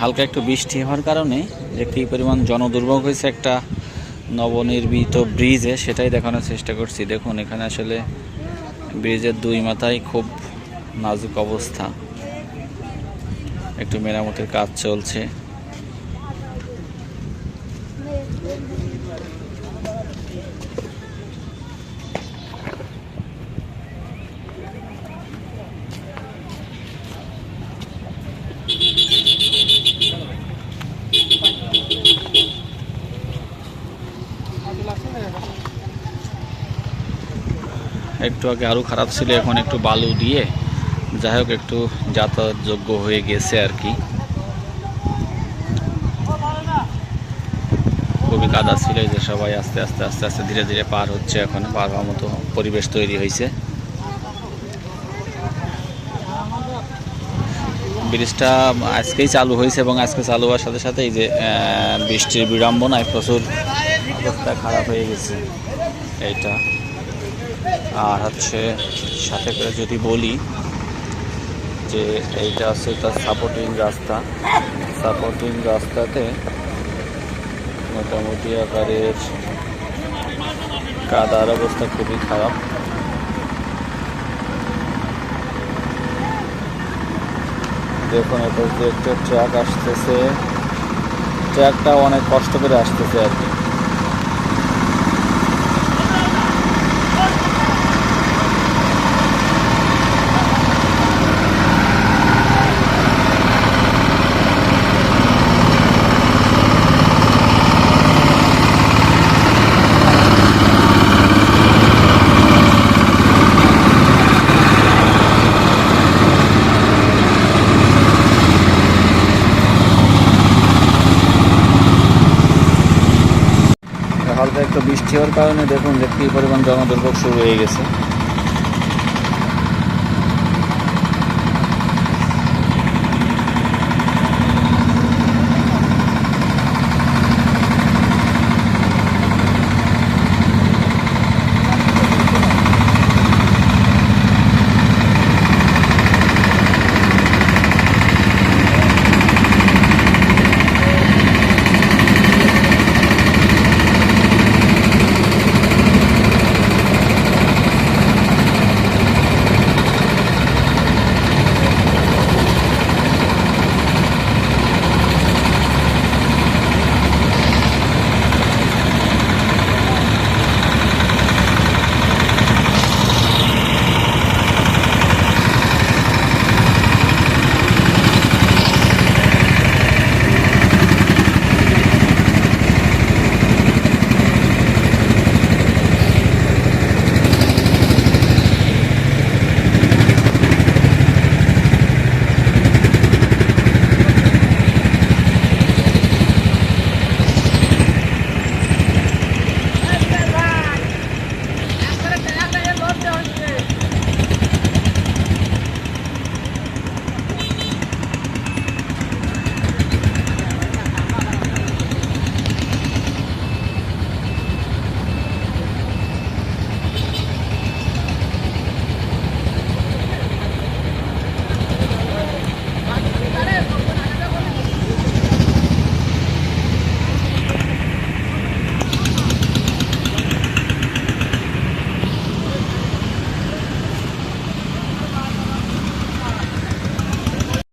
হালকা একটু বৃষ্টি হওয়ার কারণে যে কী পরিমাণ জনদুর্ভোগ হয়েছে একটা নবনির্মিত ব্রিজে, সেটাই দেখানোর চেষ্টা করছি। দেখুন, এখানে আসলে ব্রিজের দুই মাথায় খুব নাজুক অবস্থা। একটু মেরামতের কাজ চলছে। একটু আগে আরও খারাপ ছিল, এখন একটু বালু দিয়ে। যাই হোক, একটু যাতায়াতযোগ্য হয়ে গেছে আর কি। খুবই কাদা ছিল যে সবাই আস্তে আস্তে আস্তে আস্তে ধীরে ধীরে পার হচ্ছে এখন, পার হওয়ার মতো পরিবেশ তৈরি হয়েছে। ব্রিজটা আজকেই চালু হয়েছে এবং আজকে চালু হওয়ার সাথে সাথে এই যে বৃষ্টির বিড়ম্বনায় প্রচুর অবস্থা খারাপ হয়ে গেছে। এইটা। আর হচ্ছে সাথে করে যদি বলি যে এইটা হচ্ছে তার সাপোর্টিং রাস্তা। সাপোর্টিং রাস্তাতে মোটামুটি আকারের কাদার অবস্থা খুবই খারাপ। দেখুন এটা যে একটা ট্রাক আসতেছে। ট্রাকটা অনেক কষ্ট করে আসতেছে আর কি। হালকা একটু বৃষ্টি হওয়ার কারণে দেখুন যে কী পরিমাণ জনদুর্ভোগ শুরু হয়ে গেছে।